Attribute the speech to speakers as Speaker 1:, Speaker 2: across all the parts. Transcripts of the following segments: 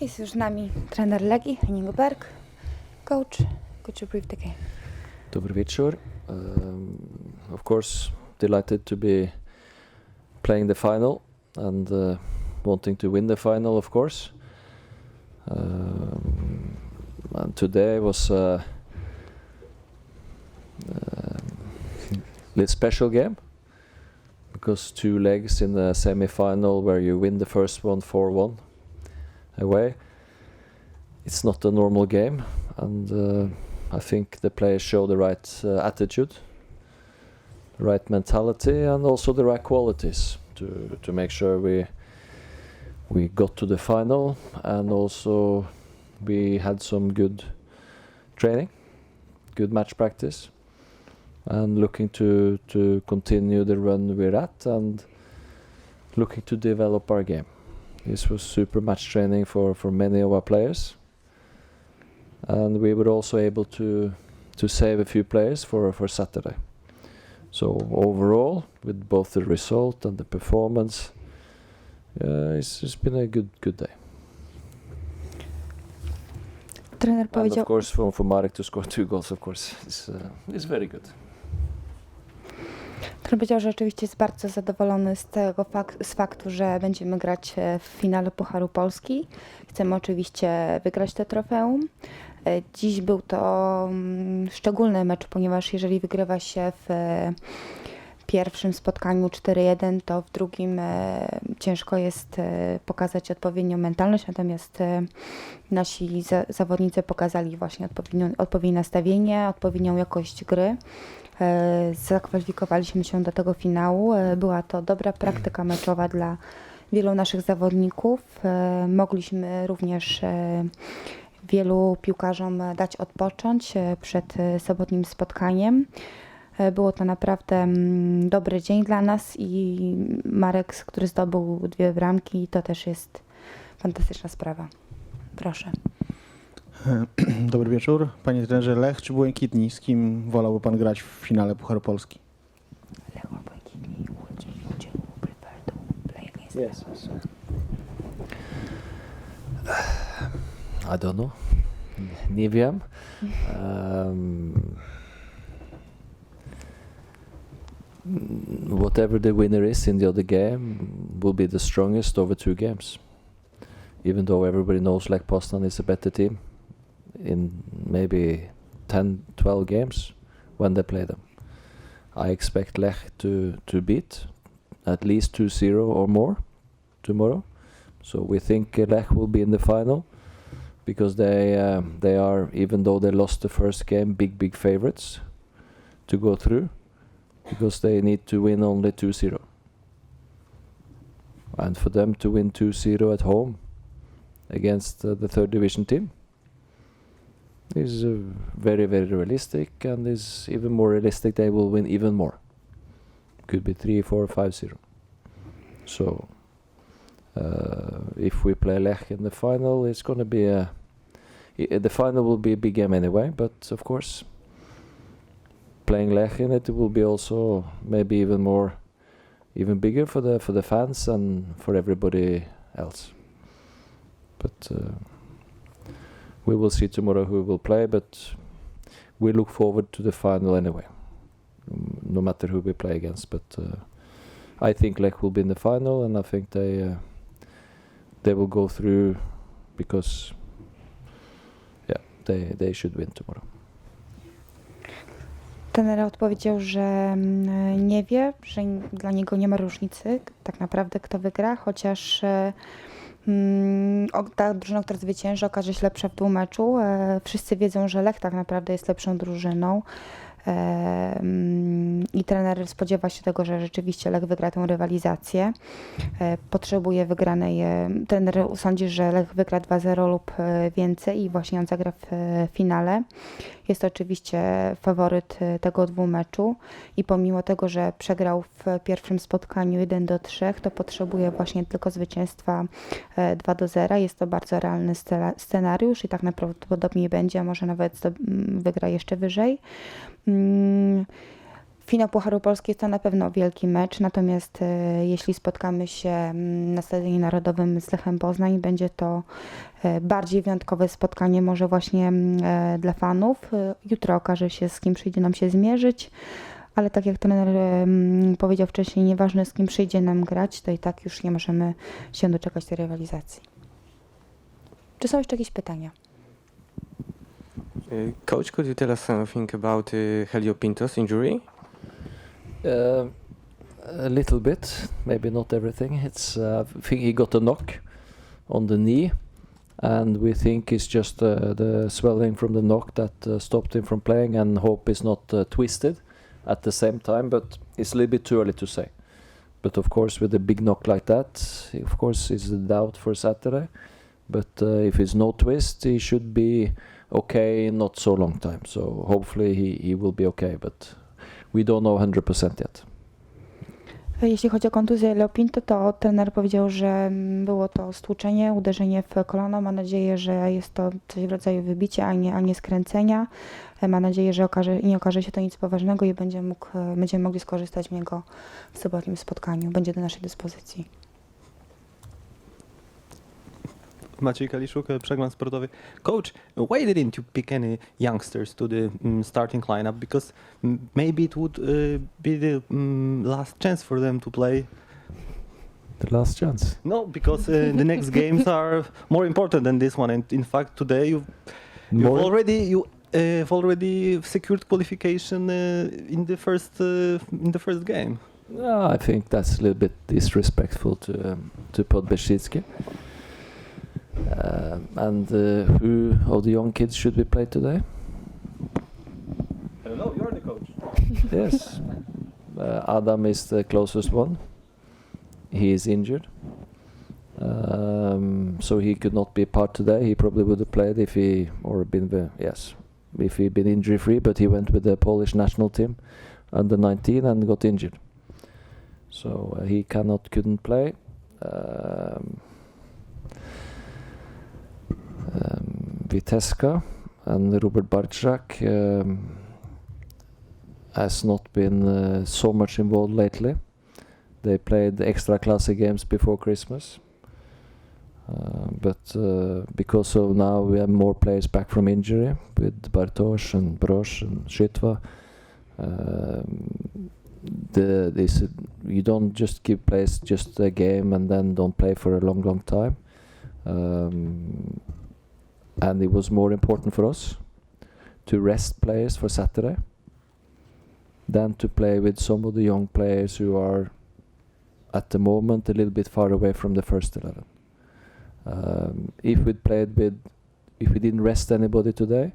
Speaker 1: Jest już z nami trener Legii, Henning Berg. Coach, could you brief the game?
Speaker 2: Dobry wieczór. Um, of course, delighted to be playing the final and uh, wanting to win the final, of course. Um, and today was a little special game because two legs in the semi-final where you win the first one 4-1 away. It's not a normal game, and uh, I think the players show the right uh, attitude, the right mentality, and also the right qualities to to make sure we we got to the final, and also we had some good training, good match practice, and looking to to continue the run we're at, and looking to develop our game. This was super match training for for many of our players and we were also able to to save a few players for for Saturday. So overall, with both the result and the performance, uh, it's, it's been a good good day.
Speaker 1: Trener
Speaker 2: And
Speaker 1: powiedział,
Speaker 2: of course, for, for Marek to score two goals, of course, is uh, is very good.
Speaker 1: Trener powiedział, że oczywiście jest bardzo zadowolony z tego fak- z faktu, że będziemy grać e, w finale Pucharu Polski. Chcemy oczywiście wygrać te trofeum. E, Dziś był to mm, szczególny mecz, ponieważ jeżeli wygrywa się w e, pierwszym spotkaniu 4-1, to w drugim ciężko jest pokazać odpowiednią mentalność, natomiast nasi za, zawodnicy pokazali właśnie odpowiednią, odpowiednie nastawienie, odpowiednią jakość gry. E, Zakwalifikowaliśmy się do tego finału. E, Była to dobra praktyka meczowa dla wielu naszych zawodników. E, Mogliśmy również wielu piłkarzom dać odpocząć przed sobotnim spotkaniem. Było to naprawdę mm, dobry dzień dla nas i Marek, który zdobył dwie bramki, to też jest fantastyczna sprawa. Proszę.
Speaker 3: Dobry wieczór. Panie trenerze Lech czy Błękitni, z kim wolałby pan grać w finale Pucharu Polski?
Speaker 2: Yes. I don't know. Nie wiem. Um, whatever the winner is in the other game will be the strongest over two games. Even though everybody knows Lech Poznan is a better team in maybe 10, 12 games when they play them. I expect Lech to, to beat at least 2-0 or more tomorrow. So we think Lech will be in the final because they um, they are even though they lost the first game, big big favorites to go through because they need to win only 2-0. And for them to win 2-0 at home against uh, the third division team is uh, very very realistic and is even more realistic they will win even more. Could be 3 4 5-0. So uh, if we play Lech in the final, it's going to be a. i- the final will be a big game anyway, but of course, playing Lech in it will be also maybe even more, even bigger for the for the fans and for everybody else. But uh, we will see tomorrow who will play, but we look forward to the final anyway, mm, no matter who we play against. But uh, I think Lech will be in the final, and I think they uh, they will go through because yeah, they they should win tomorrow.
Speaker 1: Trener odpowiedział, że mm, nie wie, że dla niego nie ma różnicy tak naprawdę kto wygra, chociaż e, ta drużyna, która zwycięży, okaże się lepsza w tym meczu. E, Wszyscy wiedzą, że Lech tak naprawdę jest lepszą drużyną. I trener spodziewa się tego, że rzeczywiście Lech wygra tę rywalizację. E, Potrzebuje wygranej. e, Trener sądzi, że Lech wygra 2-0 lub e, więcej i właśnie on zagra w finale. Jest to oczywiście faworyt tego dwumeczu i pomimo tego, że przegrał w pierwszym spotkaniu 1 do 3, to potrzebuje właśnie tylko zwycięstwa e, 2 do 0. Jest to bardzo realny scenariusz i tak najprawdopodobniej będzie, a może nawet wygra jeszcze wyżej. Mm, Finał Pucharu Polski jest to na pewno wielki mecz, natomiast e, jeśli spotkamy się mm, na Stadionie Narodowym z Lechem Poznań, będzie to e, bardziej wyjątkowe spotkanie może właśnie mm, e, dla fanów. Jutro okaże się, z kim przyjdzie nam się zmierzyć, ale tak jak trener powiedział wcześniej, nieważne z kim przyjdzie nam grać, to i tak już nie możemy się doczekać tej rywalizacji. Czy są jeszcze jakieś pytania?
Speaker 4: Uh, Coach, could you tell us something about uh, Helio Pinto's injury?
Speaker 2: Uh, a little bit, maybe not everything. It's uh, I think he got a knock on the knee, and we think it's just uh, the swelling from the knock that uh, stopped him from playing. And hope is not uh, twisted at the same time, but it's a little bit too early to say. But of course, with a big knock like that, of course, it's a doubt for Saturday. But if it's no twist, he should be okay not so long time. So hopefully he, he will be okay. But we don't know 100% yet.
Speaker 1: Jeśli chodzi o kontuzję Leopinto, to trener powiedział, że było to stłuczenie, uderzenie w kolano. Ma nadzieję, że jest to coś w rodzaju wybicia, a nie, a nie skręcenia. Ma nadzieję, że okaże, nie okaże się to nic poważnego i będzie mógł, e, będziemy mogli skorzystać z niego w sobotnim spotkaniu. Będzie do naszej dyspozycji.
Speaker 5: Maciej Kaliszuk, Przegląd Sportowy. Coach, why didn't you pick any youngsters to the mm, starting lineup? Because maybe it would uh, be the mm, last chance for them to play.
Speaker 2: The last chance.
Speaker 5: No, because uh, the next games are more important than this one. And in fact, today you've, you've already you uh, have already secured qualification uh, in the first uh, in the first game.
Speaker 2: No, I think that's a little bit disrespectful to um, to Podbeschitski. Um, and uh, who of the young kids should we play today?
Speaker 5: I don't know. You're the coach.
Speaker 2: yes, uh, Adam is the closest one. He is injured, um, so he could not be part today. He probably would have played if he or been yes, if he'd been injury free. But he went with the Polish national team under 19 and got injured, so uh, he cannot couldn't play. Um, um, Viteska and Robert Barczak. Um, has not been uh, so much involved lately. They played extra classic games before Christmas. Uh, but uh, because of now we have more players back from injury with Bartosz and Brosz and Shitva. The this you don't just give players just a game and then don't play for a long long time. Um, and it was more important for us to rest players for Saturday than to play with some of the young players who are at the moment a little bit far away from the first 11. Um, if we'd played with, if we didn't rest anybody today,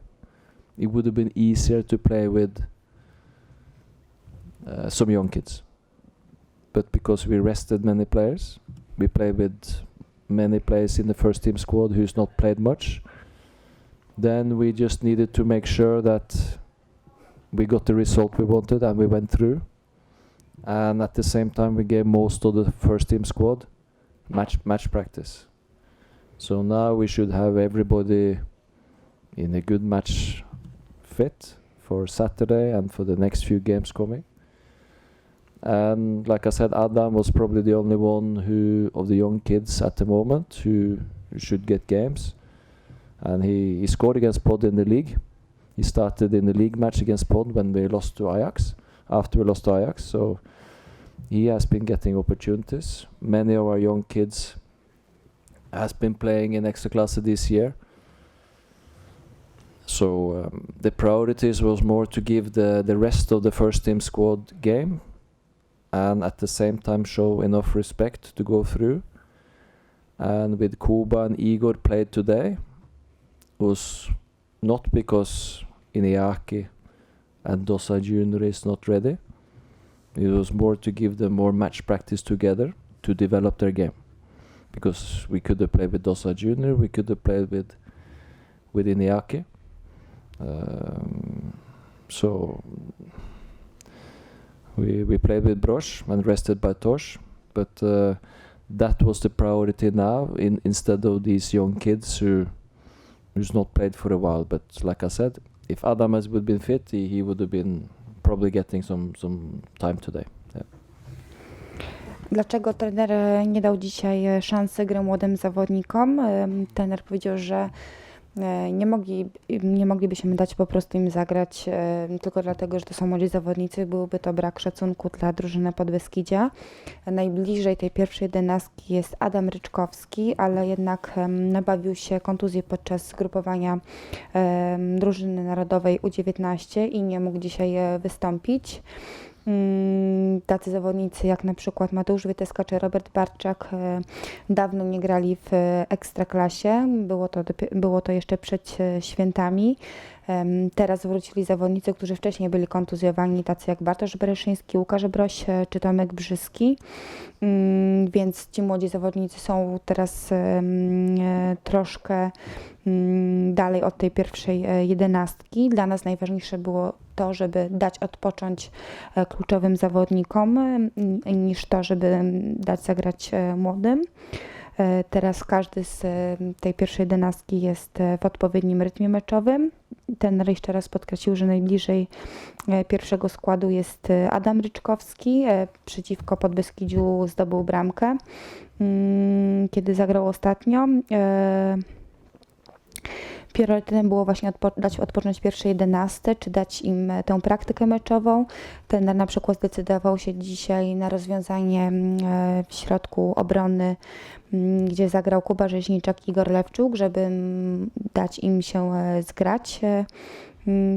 Speaker 2: it would have been easier to play with uh, some young kids. But because we rested many players, we played with many players in the first team squad who's not played much. Then we just needed to make sure that we got the result we wanted and we went through. And at the same time, we gave most of the first team squad match match practice. So now we should have everybody in a good match fit for Saturday and for the next few games coming. And like I said, Adam was probably the only one who of the young kids at the moment who, who should get games. And he, he scored against Pod in the league. He started in the league match against Pod when we lost to Ajax. After we lost to Ajax, so he has been getting opportunities. Many of our young kids has been playing in extra class this year. So um, the priorities was more to give the the rest of the first team squad game, and at the same time show enough respect to go through. And with Kuba and Igor played today, was not because Ineaki and Dosa Junior is not ready. It was more to give them more match practice together to develop their game. Because we could have played with Dosa Junior, we could have played with with Ineaki. Um, so we we played with Brosh and rested by Tosh, but uh, that was the priority now. In instead of these young kids who who's not played for a while. But like I said, if Adam has would been fit, he, he would have been probably getting some some time today.
Speaker 1: Dlaczego trener nie dał dzisiaj szansy gry młodym zawodnikom? Trener powiedział, że nie, mogli, nie moglibyśmy dać po prostu im zagrać e, tylko dlatego, że to są młodzi zawodnicy. Byłby to brak szacunku dla drużyny Podbeskidzia. Najbliżej tej pierwszej jedenastki jest Adam Ryczkowski, ale jednak nabawił się kontuzji podczas zgrupowania drużyny narodowej U19 i nie mógł dzisiaj e, wystąpić. Mm, Tacy zawodnicy jak na przykład Mateusz Wieteska czy Robert Barczak e, dawno nie grali w e, ekstraklasie. Było to, było to jeszcze przed e, świętami. Teraz wrócili zawodnicy, którzy wcześniej byli kontuzjowani, tacy jak Bartosz Bereszyński, Łukasz Broś e, czy Tomek Brzyski. Mm, Więc ci młodzi zawodnicy są teraz e, troszkę mm, dalej od tej pierwszej e, jedenastki. Dla nas najważniejsze było to, żeby dać odpocząć kluczowym zawodnikom, niż to, żeby dać zagrać młodym. Teraz każdy z tej pierwszej jedenastki jest w odpowiednim rytmie meczowym. Ten raz podkreślił, że najbliżej e, pierwszego składu jest e, Adam Ryczkowski. e, Przeciwko Podbeskidziu zdobył bramkę, mm, kiedy zagrał ostatnio. Priorytetem było właśnie odpo- dać odpocząć pierwsze 11, czy dać im e, tę praktykę meczową. Trener na przykład zdecydował się dzisiaj na rozwiązanie mm, e, w środku obrony, mm, gdzie zagrał Kuba Rzeźniczak i Igor Lewczuk, żeby mm, dać im się e, zgrać.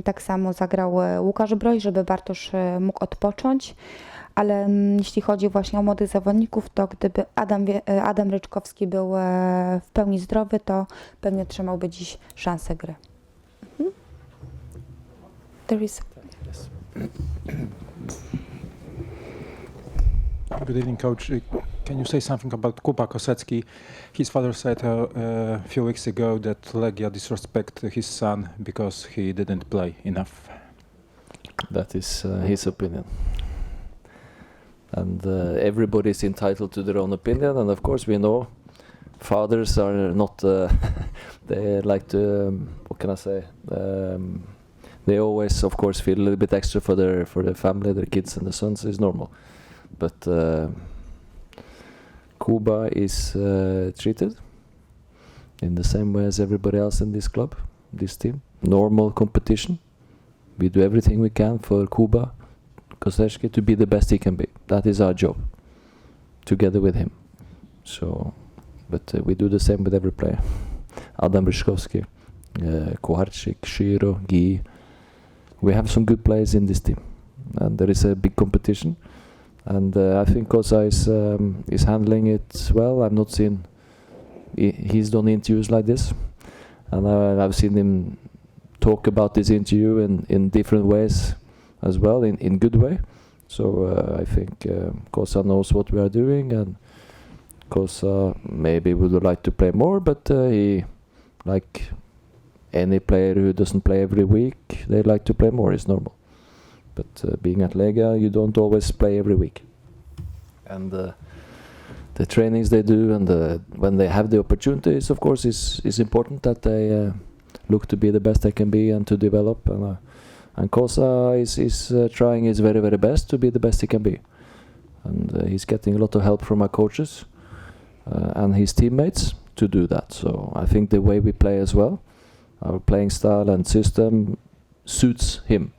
Speaker 1: Tak samo zagrał Łukasz Broś, żeby Bartosz mógł odpocząć. Ale mm, jeśli chodzi właśnie o młodych zawodników, to gdyby Adam, e, Adam Ryczkowski był e, w pełni zdrowy, to pewnie trzymałby dziś szansę gry. Mhm. There is
Speaker 6: Good evening, coach. Uh, Can you say something about Kuba Kosecki? His father said uh, a few weeks ago that Legia disrespect his son because he didn't play enough.
Speaker 2: That is uh, his opinion. And uh, everybody is entitled to their own opinion, and of course we know fathers are not. Uh, they like to. Um, what can I say? Um, they always, of course, feel a little bit extra for their for their family, their kids, and their sons is normal. But uh, Kuba is uh, treated in the same way as everybody else in this club, this team. Normal competition. We do everything we can for Cuba, Kosecki to be the best he can be. That is our job, together with him. So, but uh, we do the same with every player. Adam Ryszkowski, uh, Kuharczyk, Shiro, Guy. We have some good players in this team, and there is a big competition. And uh, I think Kosa is um, is handling it well. I've not seen he, he's done interviews like this, and I, I've seen him talk about this interview in, in different ways as well, in, in good way. So uh, I think uh, Kosa knows what we are doing, and Kosa maybe would like to play more, but uh, he, like any player who doesn't play every week, they like to play more. It's normal. But uh, being at Lega, you don't always play every week, and the trainings they do, and the, when they have the opportunities, of course, is is important that they. Uh, look to be the best they can be and to develop. And, uh, and Kosa is, is uh, trying his very, very best to be the best he can be. And uh, he's getting a lot of help from our coaches uh, and his teammates to do that. So I think the way we play as well, our playing style and system suits him.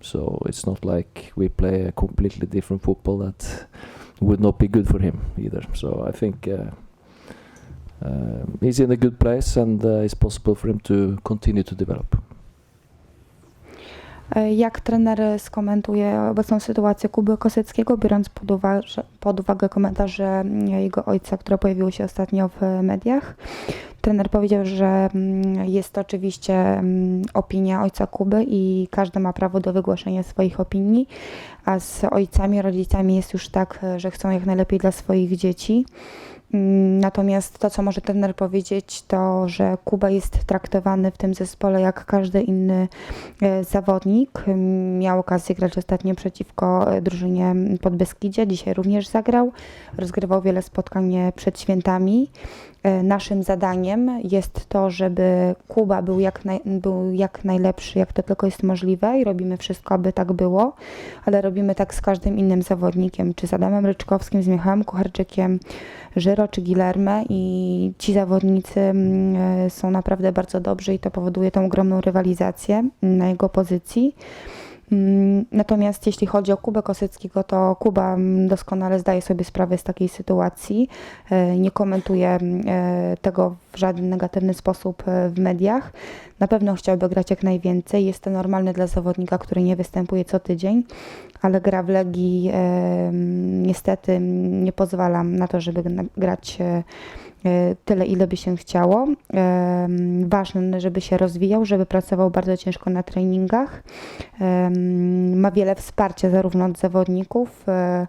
Speaker 2: So it's not like we play a completely different football that would not be good for him either. So I think uh, um, he's in a good place and uh, it's possible for him to continue to develop.
Speaker 1: E, Jak trener skomentuje obecną sytuację Kuby Koseckiego, biorąc pod uwagę, pod uwagę komentarze mm, jego ojca, które pojawiły się ostatnio w mediach? Trener powiedział, że mm, jest to oczywiście mm, opinia ojca Kuby i każdy ma prawo do wygłaszania swoich opinii, a z ojcami, rodzicami jest już tak, e, że chcą jak najlepiej dla swoich dzieci. Mm, Natomiast to, co może trener powiedzieć, to, że Kuba jest traktowany w tym zespole jak każdy inny e, zawodnik. Mm, Miał okazję grać ostatnio przeciwko e, drużynie Podbeskidzia. Dzisiaj również zagrał. Rozgrywał wiele spotkań e, przed świętami. E, Naszym zadaniem jest to, żeby Kuba był jak, naj, był jak najlepszy, jak to tylko jest możliwe i robimy wszystko, aby tak było, ale robimy tak z każdym innym zawodnikiem, czy z Adamem Ryczkowskim, z Michałem Kucharczykiem, Żyro czy Gilerme i ci zawodnicy mm, e, są naprawdę bardzo dobrzy i to powoduje tą ogromną rywalizację mm, na jego pozycji. Mm, Natomiast jeśli chodzi o Kubę Kosyckiego, to Kuba mm, doskonale zdaje sobie sprawę z takiej sytuacji. E, Nie komentuje mm, e, tego w żaden negatywny sposób e, w mediach. Na pewno chciałby grać jak najwięcej. Jest to normalne dla zawodnika, który nie występuje co tydzień, ale gra w Legii niestety nie pozwala na to, żeby grać tyle, ile by się chciało. Em, Ważne, żeby się rozwijał, żeby pracował bardzo ciężko na treningach. Em, Ma wiele wsparcia zarówno od zawodników, e,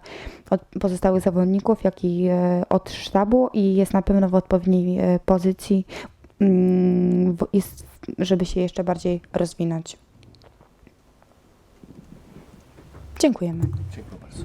Speaker 1: od pozostałych zawodników, jak i e, od sztabu i jest na pewno w odpowiedniej e, pozycji, mm, żeby się jeszcze bardziej rozwinąć. Dziękujemy.
Speaker 2: Dziękuję bardzo.